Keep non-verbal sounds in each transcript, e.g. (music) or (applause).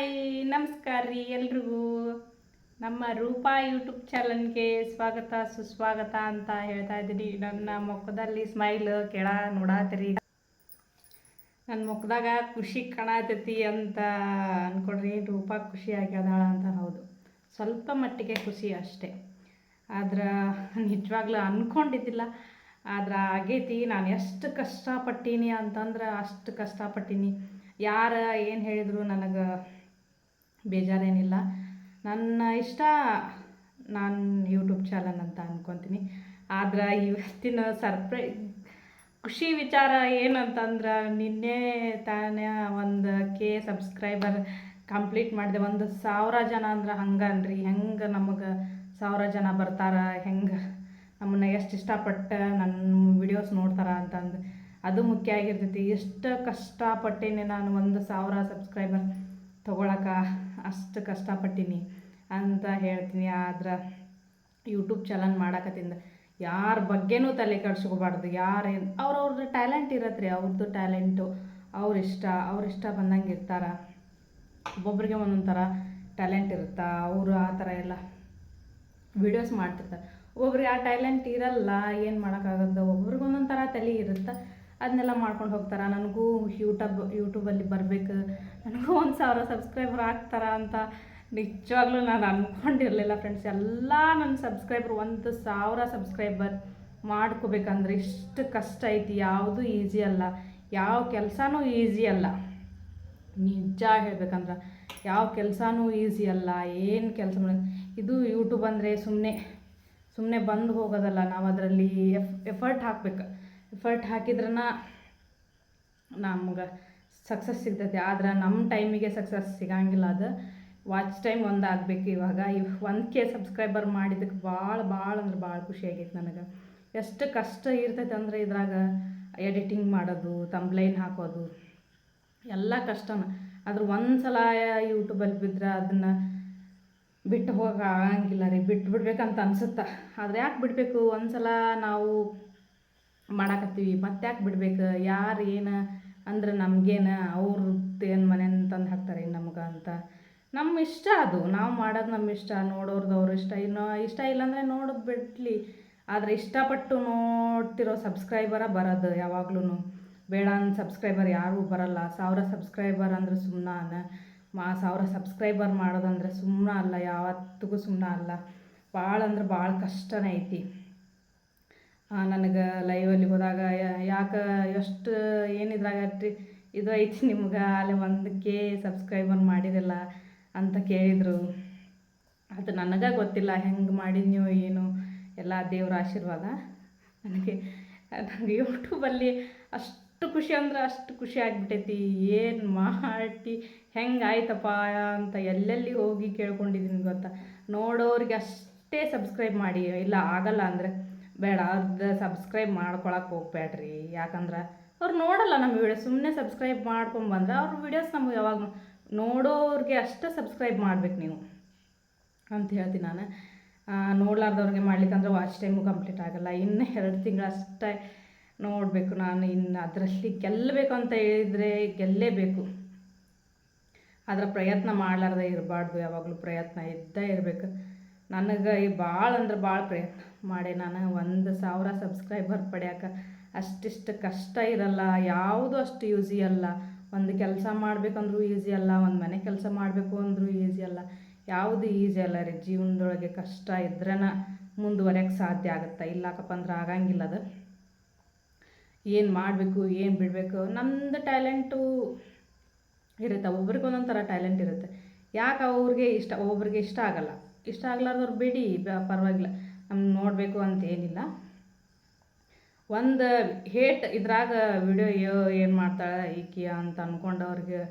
Hi, ನಮಸ್ಕಾರ ರೀ ಎಲ್ರಿಗೂ. ನಮ್ಮ ರೂಪಾ ಯೂಟ್ಯೂಬ್ ಚಾನಲ್ಗೆ ಸ್ವಾಗತ, ಸುಸ್ವಾಗತ ಅಂತ ಹೇಳ್ತಾ ಇದ್ದೀನಿ. ನನ್ನ ಮುಖದಲ್ಲಿ ಸ್ಮೈಲ್ ಕೆಳ ನೋಡಾತಿರಿ. ನನ್ನ ಮುಖದಾಗ ಖುಷಿ ಕಾಣತೈತಿ ಅಂತ ಅನ್ಕೊಂಡ್ರಿ. ರೂಪಾ ಖುಷಿ ಆಗ್ಯದಾಳ ಅಂತ ಹೌದು. ಸ್ವಲ್ಪ ಮಟ್ಟಿಗೆ ಖುಷಿ ಅಷ್ಟೇ. ಆದ್ರೆ ನಿಜವಾಗ್ಲೂ ಅಂದ್ಕೊಂಡಿದ್ದಿಲ್ಲ ಆದ್ರೆ ಆಗೈತಿ, ನಾನು ಎಷ್ಟು ಕಷ್ಟಪಟ್ಟೀನಿ ಅಂತಂದ್ರೆ ಅಷ್ಟು ಕಷ್ಟಪಟ್ಟೀನಿ. ಯಾರು ಏನು ಹೇಳಿದ್ರು ನನಗೆ ಬೇಜಾರೇನಿಲ್ಲ. ನನ್ನ ಇಷ್ಟ ನಾನು ಯೂಟ್ಯೂಬ್ ಚಾನಲ್ ಅಂತ ಅಂದ್ಕೊತೀನಿ ಆದ್ರೆ ಇವತ್ತಿನ ಸರ್ಪ್ರೈ ಖುಷಿ ವಿಚಾರ ಏನಂತಂದ್ರೆ ನಿನ್ನೆ ತಾನೇ ಒಂದು ಕೆ ಸಬ್ಸ್ಕ್ರೈಬರ್ ಕಂಪ್ಲೀಟ್ ಮಾಡಿದೆ. ಒಂದು ಸಾವಿರ ಜನ ಅಂದ್ರೆ ಹಂಗನ್ರಿ. ಹೆಂಗೆ ನಮಗೆ ಸಾವಿರ ಜನ ಬರ್ತಾರ? ಹೆಂಗೆ ನಮ್ಮನ್ನ ಎಷ್ಟು ಇಷ್ಟಪಟ್ಟು ನನ್ನ ವಿಡಿಯೋಸ್ ನೋಡ್ತಾರ ಅಂತಂದು. ಅದು ಮುಖ್ಯ ಆಗಿರ್ತೈತಿ. ಎಷ್ಟು ಕಷ್ಟಪಟ್ಟೇನೆ ನಾನು ಒಂದು ಸಾವಿರ ಸಬ್ಸ್ಕ್ರೈಬರ್ ತೊಗೊಳಕ್ಕೆ ಅಷ್ಟು ಕಷ್ಟಪಟ್ಟೀನಿ ಅಂತ ಹೇಳ್ತೀನಿ. ಆದ್ರೆ ಯೂಟ್ಯೂಬ್ ಚಾನಲ್ ಮಾಡಕತ್ತಿಂದ ಯಾರ ಬಗ್ಗೆನೂ ತಲೆ ಕೆಡ್ಸ್ಕೋಬಾರ್ದು. ಯಾರೇನು ಅವ್ರವ್ರದ್ದು ಟ್ಯಾಲೆಂಟ್ ಇರತ್ತೆ ರೀ ಅವ್ರದ್ದು ಟ್ಯಾಲೆಂಟು ಅವ್ರ ಇಷ್ಟ ಅವ್ರ ಇಷ್ಟ ಬಂದಂಗೆ ಇರ್ತಾರ. ಒಬ್ಬೊಬ್ಬರಿಗೆ ಒಂದೊಂದು ಥರ ಟ್ಯಾಲೆಂಟ್ ಇರುತ್ತೆ, ಅವರು ಆ ಥರ ಎಲ್ಲ ವಿಡಿಯೋಸ್ ಮಾಡ್ತಿರ್ತಾರೆ. ಒಬ್ಬೊಬ್ರಿಗೆ ಆ ಟ್ಯಾಲೆಂಟ್ ಇರಲ್ಲ, ಏನು ಮಾಡೋಕ್ಕಾಗತ್ತೆ ಒಬ್ರಿಗೆ ಒಂದೊಂದು ಥರ ತಲೆ ಇರುತ್ತೆ? ಅದನ್ನೆಲ್ಲ ಮಾಡ್ಕೊಂಡು ಹೋಗ್ತಾರೆ? ನನಗೂ ಯೂಟ್ಯೂಬ್ ಯೂಟ್ಯೂಬಲ್ಲಿ ಬರಬೇಕು. ನನಗೂ ಒಂದು ಸಾವಿರ ಸಬ್ಸ್ಕ್ರೈಬರ್ ಆಗ್ತಾರ ಅಂತ ನಿಜವಾಗ್ಲೂ ನಾನು ಅಂದ್ಕೊಂಡಿರಲಿಲ್ಲ ಫ್ರೆಂಡ್ಸ್ ಎಲ್ಲ ನನ್ನ ಸಬ್ಸ್ಕ್ರೈಬರ್ ಒಂದು ಸಾವಿರ ಸಬ್ಸ್ಕ್ರೈಬರ್ ಮಾಡ್ಕೋಬೇಕಂದ್ರೆ ಇಷ್ಟು ಕಷ್ಟ ಐತಿ. ಯಾವುದೂ ಈಸಿ ಅಲ್ಲ. ಯಾವ ಕೆಲಸನೂ ಈಸಿ ಅಲ್ಲ. ನಿಜ ಹೇಳ್ಬೇಕಂದ್ರೆ ಯಾವ ಕೆಲಸನೂ ಈಸಿ ಅಲ್ಲ. ಏನು ಕೆಲಸ ಇದು ಯೂಟ್ಯೂಬ್ ಅಂದರೆ ಸುಮ್ಮನೆ ಸುಮ್ಮನೆ ಬಂದು ಹೋಗೋದಲ್ಲ. ನಾವು ಅದರಲ್ಲಿ ಎಫ್ ಎಫರ್ಟ್ ಹಾಕ್ಬೇಕು. ಎಫರ್ಟ್ ಹಾಕಿದ್ರನ ನಮ್ಗೆ ಸಕ್ಸಸ್ ಸಿಗ್ತೈತಿ. ಆದ್ರೆ ನಮ್ಮ ಟೈಮಿಗೆ ಸಕ್ಸಸ್ ಸಿಗಂಗಿಲ್ಲ ಅದು. ವಾಚ್ ಟೈಮ್ ಒಂದು ಆಗಬೇಕು ಇವಾಗ. ಇವ್ ಒಂದು ಕೆ ಸಬ್ಸ್ಕ್ರೈಬರ್ ಮಾಡಿದ್ದಕ್ಕೆ ಭಾಳ ಭಾಳ ಅಂದ್ರೆ ಭಾಳ ಖುಷಿ ಆಗೈತೆ ನನಗೆ. ಎಷ್ಟು ಕಷ್ಟ ಇರ್ತೈತೆ ಅಂದರೆ ಇದ್ರಾಗ ಎಡಿಟಿಂಗ್ ಮಾಡೋದು ತಂಬ್ಲೈನ್ ಹಾಕೋದು, ಎಲ್ಲ ಕಷ್ಟನ. ಆದ್ರೆ ಒಂದು ಸಲ ಯೂಟ್ಯೂಬಲ್ಲಿ ಬಿದ್ದರೆ ಅದನ್ನು ಬಿಟ್ಟು ಹೋಗಕ್ಕೆ ಆಗಂಗಿಲ್ಲ ರೀ. ಬಿಟ್ಟು ಬಿಡ್ಬೇಕಂತ ಅನ್ಸುತ್ತೆ. ಆದ್ರೆ ಯಾಕೆ ಬಿಡಬೇಕು? ಒಂದ್ಸಲ ನಾವು ಮಾಡಾಕತ್ತೀವಿ. ಮತ್ತೆ ಯಾಕೆ ಬಿಡ್ಬೇಕು? ಯಾರು ಏನು? ಅಂದ್ರೆ ನಮಗೇನು ಅವ್ರ ಏನು ಮನೆ ತಂದು ಹಾಕ್ತಾರೆ ನಮ್ಗೆ ಅಂತ. ನಮ್ಮ ಇಷ್ಟ ಅದು. ನಾವು ಮಾಡೋದು ನಮ್ಮ ಇಷ್ಟ. ನೋಡೋರ್ದು ಅವ್ರ ಇಷ್ಟ. ಇನ್ನು ಇಷ್ಟ ಇಲ್ಲಾಂದರೆ ನೋಡೋದು ಬಿಡಲಿ. ಆದರೆ ಇಷ್ಟಪಟ್ಟು ನೋಡ್ತಿರೋ ಸಬ್ಸ್ಕ್ರೈಬರ ಬರೋದು ಯಾವಾಗ್ಲೂ ಬೇಡ ಅಂತ ಸಬ್ಸ್ಕ್ರೈಬರ್ ಯಾರೂ ಬರಲ್ಲ. ಸಾವಿರ ಸಬ್ಸ್ಕ್ರೈಬರ್ ಅಂದ್ರೆ ಸುಮ್ಮನೆ ಮಾ ಸಾವಿರ ಸಬ್ಸ್ಕ್ರೈಬರ್ ಮಾಡೋದಂದ್ರೆ ಸುಮ್ಮನೆ ಅಲ್ಲ. ಯಾವತ್ತಿಗೂ ಸುಮ್ಮನೆ ಅಲ್ಲ. ಭಾಳ ಅಂದ್ರೆ ಭಾಳ ಕಷ್ಟನೇ ಐತಿ. ನನಗೆ ಲೈವಲ್ಲಿ ಹೋದಾಗ ಯಾಕೆ ಎಷ್ಟು ಏನಿದ್ರಾಗ ಟ್ರಿ ಇದು ಐತಿ (laughs) ನಿಮ್ಗೆ, ಅಲ್ಲಿ ಒಂದಕ್ಕೆ ಸಬ್ಸ್ಕ್ರೈಬರ್ ಮಾಡಿರಲ್ಲ ಅಂತ ಕೇಳಿದರು. ಅದು ನನಗೆ ಗೊತ್ತಿಲ್ಲ, ಹೆಂಗೆ ನೀವು ಏನು, ಎಲ್ಲ ದೇವ್ರ ಆಶೀರ್ವಾದ (laughs) ನನಗೆ. ನನಗೆ ಯೂಟ್ಯೂಬಲ್ಲಿ ಅಷ್ಟು ಖುಷಿ ಅಂದ್ರೆ ಅಷ್ಟು ಖುಷಿ ಆಗಿಬಿಟ್ಟೈತಿ. ಏನು ಮಾಡಿ ಹೆಂಗೆ ಆಯ್ತಪ್ಪ ಅಂತ ಎಲ್ಲೆಲ್ಲಿ ಹೋಗಿ ಕೇಳ್ಕೊಂಡಿದ್ದೀನಿ ಗೊತ್ತಾ? ನೋಡೋರಿಗೆ ಅಷ್ಟೇ ಸಬ್ಸ್ಕ್ರೈಬ್ ಮಾಡಿ, ಇಲ್ಲ ಆಗಲ್ಲ ಅಂದರೆ. ಬೇಡ, ಅದು ಸಬ್ಸ್ಕ್ರೈಬ್ ಮಾಡ್ಕೊಳಕ್ಕೆ ಹೋಗ್ಬೇಡ್ರಿ ಯಾಕಂದ್ರೆ ಅವ್ರು ನೋಡಲ್ಲ ನಮ್ಮ ವಿಡಿಯೋ ಸುಮ್ಮನೆ ಸಬ್ಸ್ಕ್ರೈಬ್ ಮಾಡ್ಕೊಂಬಂದ್ರೆ ಅವ್ರ ವಿಡಿಯೋಸ್ ನಮಗೆ ಯಾವಾಗ ನೋಡೋರಿಗೆ ಅಷ್ಟೇ ಸಬ್ಸ್ಕ್ರೈಬ್ ಮಾಡ್ಬೇಕು ನೀವು. ಅಂತ ಹೇಳ್ತೀನಿ ನಾನು. ನೋಡ್ಲಾರ್ದವ್ರಿಗೆ ಮಾಡ್ಲಿಕ್ಕಂದ್ರೆ ವಾಚ್ ಟೈಮು ಕಂಪ್ಲೀಟ್ ಆಗಲ್ಲ. ಇನ್ನು ಎರಡು ತಿಂಗಳು ಅಷ್ಟೇ ನೋಡಬೇಕು ನಾನು. ಇನ್ನು ಅದರಲ್ಲಿ ಗೆಲ್ಲಬೇಕು ಅಂತ ಹೇಳಿದರೆ ಗೆಲ್ಲೇಬೇಕು. ಅದರ ಪ್ರಯತ್ನ ಮಾಡಲಾರ್ದೆ ಇರಬಾರ್ದು. ಯಾವಾಗಲೂ ಪ್ರಯತ್ನ ಇದ್ದೇ ಇರಬೇಕು. ನನಗೆ ಈ ಭಾಳ ಅಂದ್ರೆ ಭಾಳ ಪ್ರಯತ್ನ ಮಾಡಿ ನಾನು ಒಂದು ಸಾವಿರ ಸಬ್ಸ್ಕ್ರೈಬರ್ ಪಡ್ಯಾಕ ಅಷ್ಟಿಷ್ಟು ಕಷ್ಟ ಇರಲ್ಲ, ಯಾವುದು ಅಷ್ಟು ಈಸಿ ಅಲ್ಲ. ಒಂದು ಕೆಲಸ ಮಾಡಬೇಕಂದ್ರೂ ಈಸಿ ಅಲ್ಲ, ಒಂದು ಮನೆ ಕೆಲಸ ಮಾಡಬೇಕು ಅಂದರೂ ಈಸಿ ಅಲ್ಲ. ಯಾವುದು ಈಸಿ ಅಲ್ಲ ರೀ, ಜೀವನದೊಳಗೆ ಕಷ್ಟ ಇದ್ರನ ಮುಂದುವರೆಯೋಕ್ಕೆ ಸಾಧ್ಯ ಆಗುತ್ತೆ. ಇಲ್ಲಕಪ್ಪ ಅಂದ್ರೆ ಆಗಂಗಿಲ್ಲ ಅದು. ಏನು ಮಾಡಬೇಕು, ಏನು ಬಿಡಬೇಕು ನಮ್ಮದು ಟ್ಯಾಲೆಂಟು ಇರುತ್ತೆ ಒಬ್ರಿಗೆ ಒಂದೊಂದು ಥರ ಟ್ಯಾಲೆಂಟ್ ಇರುತ್ತೆ. ಯಾಕೆ ಅವ್ರಿಗೆ ಇಷ್ಟ, ಒಬ್ರಿಗೆ ಇಷ್ಟ ಆಗಲ್ಲ. ಇಷ್ಟ ಆಗ್ಲಾರ್ದವ್ರು ಬಿಡಿ ಪರವಾಗಿಲ್ಲ. ನಮ್ಗೆ ನೋಡಬೇಕು ಅಂತ ಏನಿಲ್ಲ. ಒಂದು ಹೇಟ್ ಇದ್ರಾಗ ವಿಡಿಯೋ ಏನು ಮಾಡ್ತಾಳೆ ಈಕಿ ಅಂತ ಅಂದ್ಕೊಂಡವ್ರಿಗೆ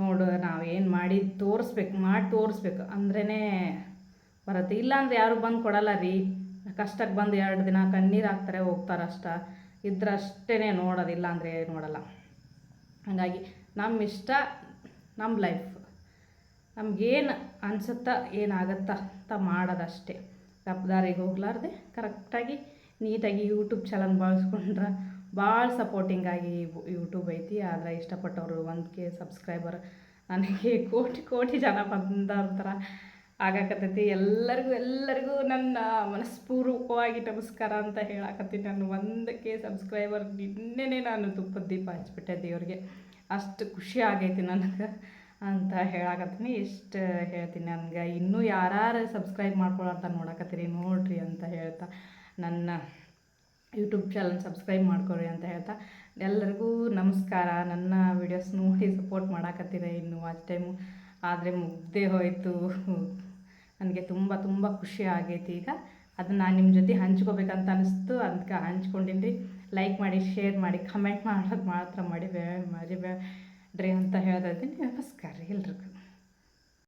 ನೋಡು, ನಾವು ಏನು ಮಾಡಿ ತೋರಿಸ್ಬೇಕು ಮಾಡಿ ತೋರಿಸ್ಬೇಕು. ಅಂದ್ರೇ ಬರುತ್ತೆ. ಇಲ್ಲಾಂದ್ರೆ ಯಾರು ಬಂದು ಕೊಡಲ್ಲ ರೀ. ಕಷ್ಟಕ್ಕೆ ಬಂದು ಎರಡು ದಿನ ಕಣ್ಣೀರು ಹಾಕ್ತಾರೆ, ಹೋಗ್ತಾರೆ ಅಷ್ಟ. ಇದ್ರಷ್ಟೇ ನೋಡೋದಿಲ್ಲ ಅಂದರೆ ನೋಡಲ್ಲ. ಹಾಗಾಗಿ ನಮ್ಮ ಇಷ್ಟ ನಮ್ಮ ಲೈಫ್. ನಮ್ಗೇನು ಅನ್ಸುತ್ತಾ ಏನಾಗುತ್ತಾ ಅಂತ ಮಾಡೋದಷ್ಟೇ. ತಪ್ಪದಾರಿಗೆ ಹೋಗ್ಲಾರ್ದೆ ಕರೆಕ್ಟಾಗಿ ನೀಟಾಗಿ ಯೂಟ್ಯೂಬ್ ಚಾನಲ್ ಬಳಸ್ಕೊಂಡ್ರೆ ಭಾಳ ಸಪೋರ್ಟಿಂಗಾಗಿ ಯೂಟ್ಯೂಬ್ ಐತಿ. ಆದರೆ ಇಷ್ಟಪಟ್ಟವರು ಒಂದು ಕೆ ಸಬ್ಸ್ಕ್ರೈಬರ್ ನನಗೆ ಕೋಟಿ ಕೋಟಿ ಜನ ಬಂದವ್ರ ಥರ ಆಗಾಕತ್ತೈತಿ. ಎಲ್ಲರಿಗೂ ಎಲ್ಲರಿಗೂ ನನ್ನ ಮನಸ್ಪೂರ್ವಕವಾಗಿ ನಮಸ್ಕಾರ ಅಂತ ಹೇಳಕತ್ತೀನಿ. ನಾನು ಒಂದಕ್ಕೆ ಸಬ್ಸ್ಕ್ರೈಬರ್ ನಿನ್ನೆನೇ ನಾನು ತುಪ್ಪದ ದೀಪ ಹಚ್ಬಿಟ್ಟೆ ದೇವ್ರಿಗೆ. ಅಷ್ಟು ಖುಷಿ ಆಗೈತಿ ನನಗೆ. ಅಂತ ಹೇಳಾಕತ್ತೀನಿ. ಇಷ್ಟು ಹೇಳ್ತೀನಿ ನನಗೆ. ಇನ್ನೂ ಯಾರು ಸಬ್ಸ್ಕ್ರೈಬ್ ಮಾಡ್ಕೊಳಂತ ನೋಡಕತ್ತೀರಿ, ನೋಡಿರಿ ಅಂತ ಹೇಳ್ತಾ. ನನ್ನ ಯೂಟ್ಯೂಬ್ ಚಾನಲ್ ಸಬ್ಸ್ಕ್ರೈಬ್ ಮಾಡ್ಕೊಳ್ರಿ ಅಂತ ಹೇಳ್ತಾ. ಎಲ್ಲರಿಗೂ ನಮಸ್ಕಾರ. ನನ್ನ ವಿಡಿಯೋಸ್ ನೋಡಿ ಸಪೋರ್ಟ್ ಮಾಡಾಕತ್ತೀರ ಇನ್ನು ವಾಚ್ ಟೈಮು ಆದರೆ ಮುಗ್ದೇ ಹೋಯಿತು. ನನಗೆ ತುಂಬ ತುಂಬ ಖುಷಿ ಆಗೈತಿ ಈಗ. ಅದನ್ನು ನಾನು ನಿಮ್ಮ ಜೊತೆ ಹಂಚ್ಕೋಬೇಕಂತ ಅನಿಸ್ತು. ಅದಕ್ಕೆ ಹಂಚ್ಕೊಂಡಿನಿ ಲೈಕ್ ಮಾಡಿ ಶೇರ್ ಮಾಡಿ ಕಮೆಂಟ್ ಮಾಡೋದು ಮಾತ್ರ ಮಾಡಿ ಬೇ ಮರಿಬೇಡ್ರಿ ಅಂತ ಹೇಳ್ತಾ ಇದ್ದೀನಿ ನಮಸ್ಕಾರ ರೀ ಎಲ್ರಿಗೂ